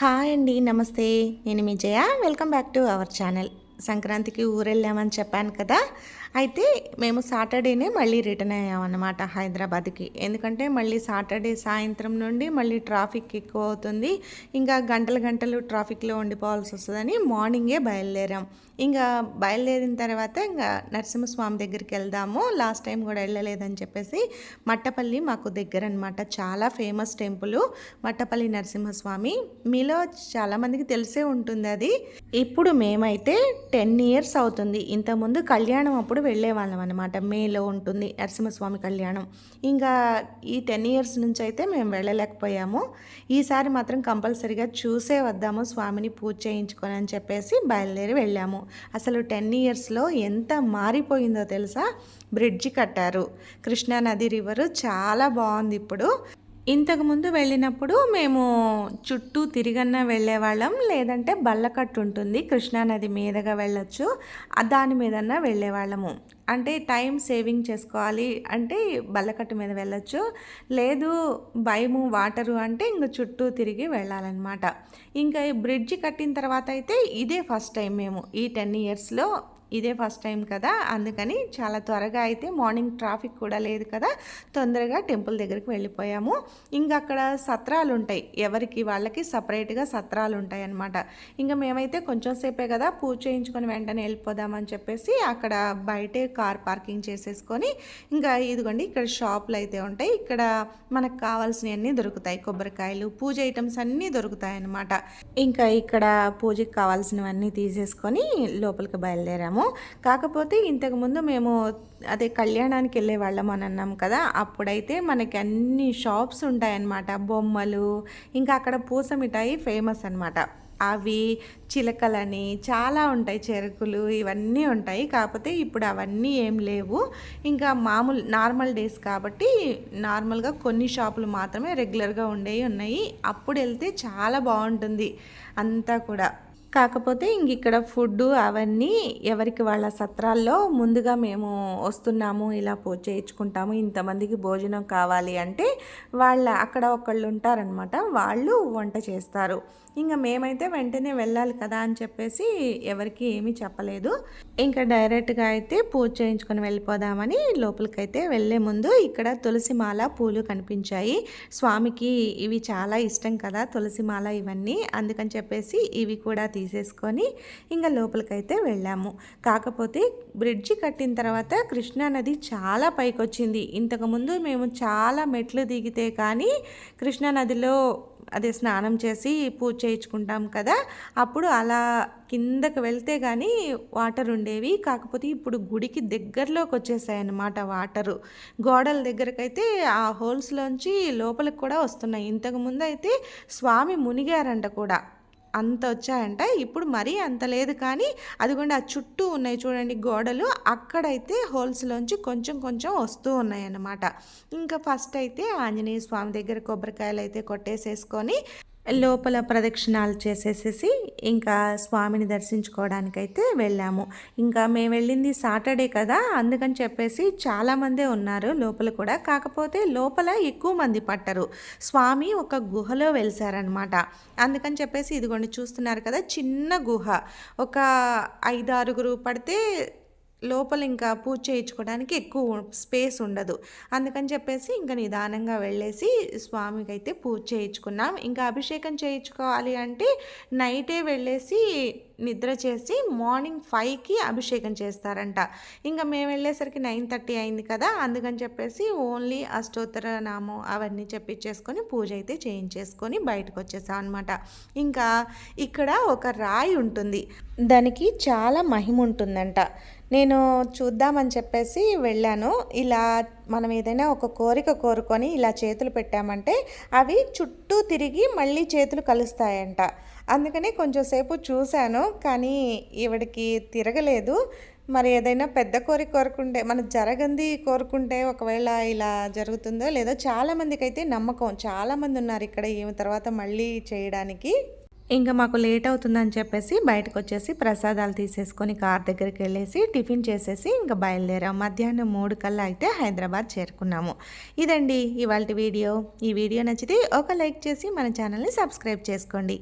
Hi అండి నమస్తే. నేను మీ Jaya. Welcome back to our channel. సంక్రాంతికి ఊరెళ్ళామని చెప్పాను కదా అయితే మేము సాటర్డేనే మళ్ళీ రిటర్న్ అయ్యామన్నమాట హైదరాబాద్కి. ఎందుకంటే మళ్ళీ సాటర్డే సాయంత్రం నుండి మళ్ళీ ట్రాఫిక్ ఎక్కువ అవుతుంది. ఇంకా గంటలు గంటలు ట్రాఫిక్లో ఉండిపోవాల్సి వస్తుందని మార్నింగే బయలుదేరాం. ఇంకా బయలుదేరిన తర్వాత ఇంకా నరసింహస్వామి దగ్గరికి వెళ్దాము. లాస్ట్ టైం కూడా వెళ్ళలేదని చెప్పేసి మట్టపల్లి మాకు దగ్గర అనమాట చాలా ఫేమస్ టెంపుల్ మట్టపల్లి నరసింహస్వామి. మీలో చాలామందికి తెలిసే ఉంటుంది అది. ఇప్పుడు మేమైతే టెన్ ఇయర్స్ అవుతుంది. ఇంతకుముందు కళ్యాణం అప్పుడు వెళ్ళే వాళ్ళం అనమాట మేలో ఉంటుంది నరసింహస్వామి కళ్యాణం. ఇంకా ఈ టెన్ ఇయర్స్ నుంచి అయితే మేము వెళ్ళలేకపోయాము. ఈసారి మాత్రం కంపల్సరీగా చూసే వద్దాము స్వామిని పూజ చేయించుకొని అని చెప్పేసి బయలుదేరి వెళ్ళాము. అసలు టెన్ ఇయర్స్లో ఎంత మారిపోయిందో తెలుసా? బ్రిడ్జి కట్టారు. కృష్ణా నది రివరు చాలా బాగుంది ఇప్పుడు. ఇంతకుముందు వెళ్ళినప్పుడు మేము చుట్టూ తిరిగన్న వెళ్ళేవాళ్ళం లేదంటే బల్లకట్టు ఉంటుంది కృష్ణానది మీదగా వెళ్ళొచ్చు దాని మీదన్నా వెళ్ళేవాళ్ళము. అంటే టైం సేవింగ్ చేసుకోవాలి అంటే బల్లకట్టు మీద వెళ్ళొచ్చు లేదు భయము వాటరు అంటే ఇంక చుట్టూ తిరిగి వెళ్ళాలన్నమాట. ఇంకా ఈ బ్రిడ్జి కట్టిన తర్వాత అయితే ఇదే ఫస్ట్ టైం మేము ఈ టెన్ ఇయర్స్లో ఇదే ఫస్ట్ టైం కదా అందుకని చాలా త్వరగా అయితే మార్నింగ్ ట్రాఫిక్ కూడా లేదు కదా తొందరగా టెంపుల్ దగ్గరికి వెళ్ళిపోయాము. ఇంకా అక్కడ సత్రాలు ఉంటాయి ఎవరికి వాళ్ళకి సపరేట్గా సత్రాలు ఉంటాయి అన్నమాట ఇంకా మేమైతే కొంచెం సేపే కదా పూజ చేయించుకొని వెంటనే వెళ్ళిపోదామని చెప్పేసి అక్కడ బయటే కార్ పార్కింగ్ చేసేసుకొని ఇంకా ఇదిగోండి ఇక్కడ షాపులు అయితే ఉంటాయి ఇక్కడ మనకు కావాల్సినవన్నీ దొరుకుతాయి కొబ్బరికాయలు పూజ ఐటమ్స్ అన్నీ దొరుకుతాయి అన్నమాట ఇంకా ఇక్కడ పూజకి కావాల్సినవన్నీ తీసేసుకొని లోపలికి బయలుదేరాము. కాకపోతే ఇంతకుముందు మేము అదే కళ్యాణానికి వెళ్ళే వాళ్ళం అని అన్నాం కదా అప్పుడైతే మనకి అన్ని షాప్స్ ఉంటాయన్నమాట. బొమ్మలు ఇంకా అక్కడ పూస మిఠాయి ఫేమస్ అనమాట అవి చిలకలని చాలా ఉంటాయి చెరుకులు ఇవన్నీ ఉంటాయి. కాకపోతే ఇప్పుడు అవన్నీ ఏం లేవు. ఇంకా మామూలు నార్మల్ డేస్ కాబట్టి నార్మల్గా కొన్ని షాపులు మాత్రమే రెగ్యులర్గా ఉండేవి ఉన్నాయి. అప్పుడు వెళ్తే చాలా బాగుంటుంది అంతా కూడా. కాకపోతే ఇంక ఇక్కడ ఫుడ్ అవన్నీ ఎవరికి వాళ్ళ సత్రాల్లో ముందుగా మేము వస్తున్నాము ఇలా పూజ చేయించుకుంటాము ఇంతమందికి భోజనం కావాలి అంటే వాళ్ళ అక్కడ ఒకళ్ళు ఉంటారనమాట వాళ్ళు వంట చేస్తారు. ఇంకా మేమైతే వెంటనే వెళ్ళాలి కదా అని చెప్పేసి ఎవరికి ఏమీ చెప్పలేదు. ఇంకా డైరెక్ట్గా అయితే పూజ చేయించుకొని వెళ్ళిపోదామని లోపలికైతే వెళ్ళే ముందు ఇక్కడ తులసి మాల పూలు కనిపించాయి. స్వామికి ఇవి చాలా ఇష్టం కదా తులసి మాల ఇవన్నీ అందుకని చెప్పేసి ఇవి కూడా తీసేసుకొని ఇంకా లోపలికైతే వెళ్ళాము. కాకపోతే బ్రిడ్జి కట్టిన తర్వాత కృష్ణానది చాలా పైకి వచ్చింది ఇంతకుముందు మేము చాలా మెట్లు దిగితే కానీ కృష్ణా నదిలో అదే స్నానం చేసి పూజ చేయించుకుంటాం కదా అప్పుడు అలా కిందకి వెళ్తే కానీ వాటర్ ఉండేవి. కాకపోతే ఇప్పుడు గుడికి దగ్గరలోకి వచ్చేసాయి అన్నమాట వాటరు. గోడల దగ్గరకైతే ఆ హోల్స్లోంచి లోపలికి కూడా వస్తున్నాయి. ఇంతకుముందు అయితే స్వామి మునిగారంట కూడా. అంత వచ్చాయంట ఇప్పుడు మరీ అంత లేదు కానీ అదిగోండి ఆ చుట్టూ ఉన్నాయి చూడండి గోడలు. అక్కడైతే హోల్స్లోంచి కొంచెం కొంచెం వస్తూ ఉన్నాయన్నమాట. ఇంకా ఫస్ట్ అయితే ఆంజనేయ స్వామి దగ్గర కొబ్బరికాయలు అయితే కొట్టేసేసుకొని లోపల ప్రదక్షిణాలు చేసేసేసి ఇంకా స్వామిని దర్శించుకోవడానికైతే వెళ్ళాము. ఇంకా మేము వెళ్ళింది సాటర్డే కదా అందుకని చెప్పేసి చాలామందే ఉన్నారు లోపల కూడా. కాకపోతే లోపల ఎక్కువ మంది పట్టరు. స్వామి ఒక గుహలో వెలిసారనమాట అందుకని చెప్పేసి ఇదిగోండి చూస్తున్నారు కదా చిన్న గుహ. ఒక ఐదు ఆరుగురు పడితే లోపల ఇంకా పూజ చేయించుకోవడానికి ఎక్కువ స్పేస్ ఉండదు. అందుకని చెప్పేసి ఇంకా నిదానంగా వెళ్ళేసి స్వామికి అయితే పూజ చేయించుకున్నాం. ఇంకా అభిషేకం చేయించుకోవాలి అంటే నైటే వెళ్ళేసి నిద్ర చేసి మార్నింగ్ ఫైవ్కి అభిషేకం చేస్తారంట. ఇంకా మేము వెళ్ళేసరికి నైన్ థర్టీ అయింది కదా అందుకని చెప్పేసి ఓన్లీ అష్టోత్తర నామం అవన్నీ చెప్పించేసుకొని పూజ అయితే చేయించేసుకొని బయటకు వచ్చేసాం అనమాట ఇంకా ఇక్కడ ఒక రాయి ఉంటుంది. దానికి చాలా మహిమ ఉంటుందంట. నేను చూద్దామని చెప్పేసి వెళ్ళాను. ఇలా మనం ఏదైనా ఒక కోరిక కోరుకొని ఇలా చేతులు పెట్టామంటే అవి చుట్టూ తిరిగి మళ్ళీ చేతులు కలుస్తాయంట. అందుకని కొంచెం సేపు చూశాను కానీ ఈవిడికి తిరగలేదు. మరి ఏదైనా పెద్ద కోరిక కోరుకుంటే మన జరగంది కోరుకుంటే ఒకవేళ ఇలా జరుగుతుందో లేదో చాలామందికి అయితే నమ్మకం. చాలామంది ఉన్నారు ఇక్కడ ఈమె తర్వాత మళ్ళీ చేయడానికి. ఇంకా మాకు లేట్ అవుతుందని చెప్పేసి బయటకు వచ్చేసి ప్రసాదాలు తీసేసుకొని కార్ దగ్గరికి వెళ్ళేసి టిఫిన్ చేసేసి ఇంకా బయలుదేరాం. మధ్యాహ్నం మూడు కల్లా అయితే హైదరాబాద్ చేరుకున్నాము. ఇదండి ఇవాళ వీడియో. ఈ వీడియో నచ్చితే ఒక లైక్ చేసి మన ఛానల్ని సబ్స్క్రైబ్ చేసుకోండి.